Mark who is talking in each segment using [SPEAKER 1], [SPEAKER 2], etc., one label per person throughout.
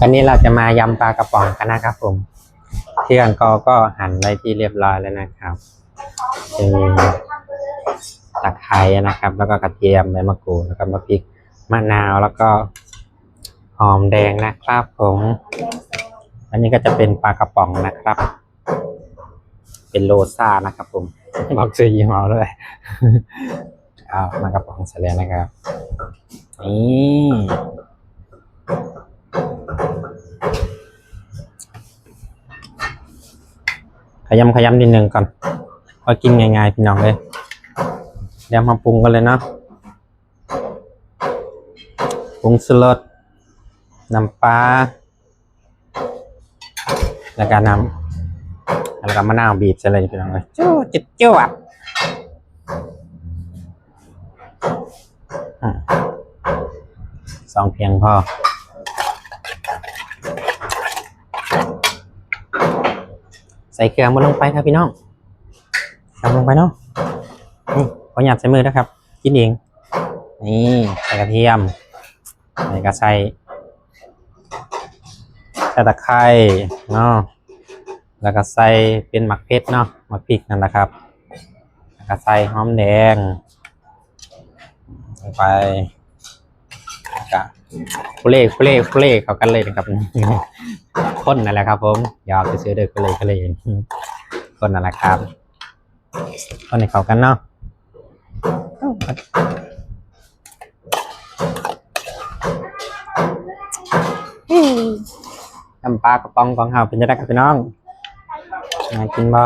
[SPEAKER 1] วันนี้เราจะมายำปลากระป๋องกันนะครับผมที่อังกอร์ก็หั่นไว้ที่เรียบร้อยแล้วนะครับจะมีตะไคร้นะครับ แล้วก็กระเทียมใบมะกรูดแล้วก็มะพริกมะนาวแล้วก็หอมแดงนะครับผมอันนี้ก็จะเป็นปลากระป๋องนะครับ เป็นโลซ่านะครับผมบอกซื้อยี่ห้อด้วยเอามากระป๋องเสร็จแล้วนะครับนี่ ขยำขยำนิดนึงก่อนเอกินง่ายๆพี่น้องเลยเดี๋ยวมาปรุงกันเลยเนาะปรุงสลดน้ำปลาแล้วก็น้ำแล้วก็มะนาวบีบใส่เลยพี่น้องเลยจู้จิ๊ดจ้วอะสองเพียงพอ ใส่เครื่องมันลงไปครับพี่น้องทำลงไปเนาะนี่ขอหยัดใส่มือนะครับ กินเอง นี่ใส่กระเทียม ใส่กระใส่ใส่ตะไคร้เนาะ แล้วก็ใส่เป็นหมักเพชรเนาะ หมักพริกนั่นแหละครับ แล้วก็ใส่หอมแดงลงไป แล้วก็คุเล่คุเล่คุเล่เข้ากันเลยนะครับคนนั่นแหละครับผมอยาวไปซื้อเด้อคุเล่คุเล่คนนั่นแหละครับคนให้เข้ากันเนาะทำปลากระป๋องของเฮาเป็นจะได้กับพี่น้องมากินบ่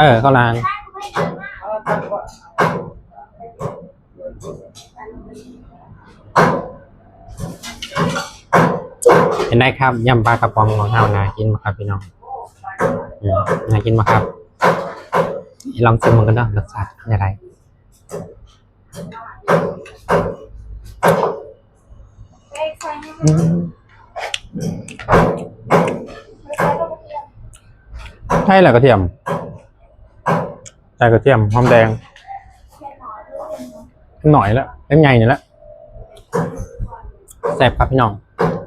[SPEAKER 1] เออเข้าวลานเห็นได้ครับยำปลากระป๋องของเฮานากินมาครับพี่น้องอืมนากินมาครับ ลองชิมมันกันเนาะรสชาติเป็นอะไรอืมใช่แหละกระเทียม ใส่กระเทียมหอมแดง หน่อยละเล่นไงเนี่ยละแซ่บครับพี่น้อง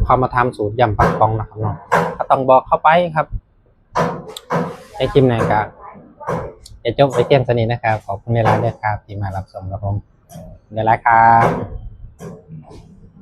[SPEAKER 1] พอมาทำสูตรยำปักกองนะครับน้องก็ต้องบอกเข้าไปครับให้ชิมหน่อยครับจะจบไปเที่ยงสนิทนะครับ ขอบคุณในร้านด้วยครับ ที่มารับชมครับผมในร้านครับ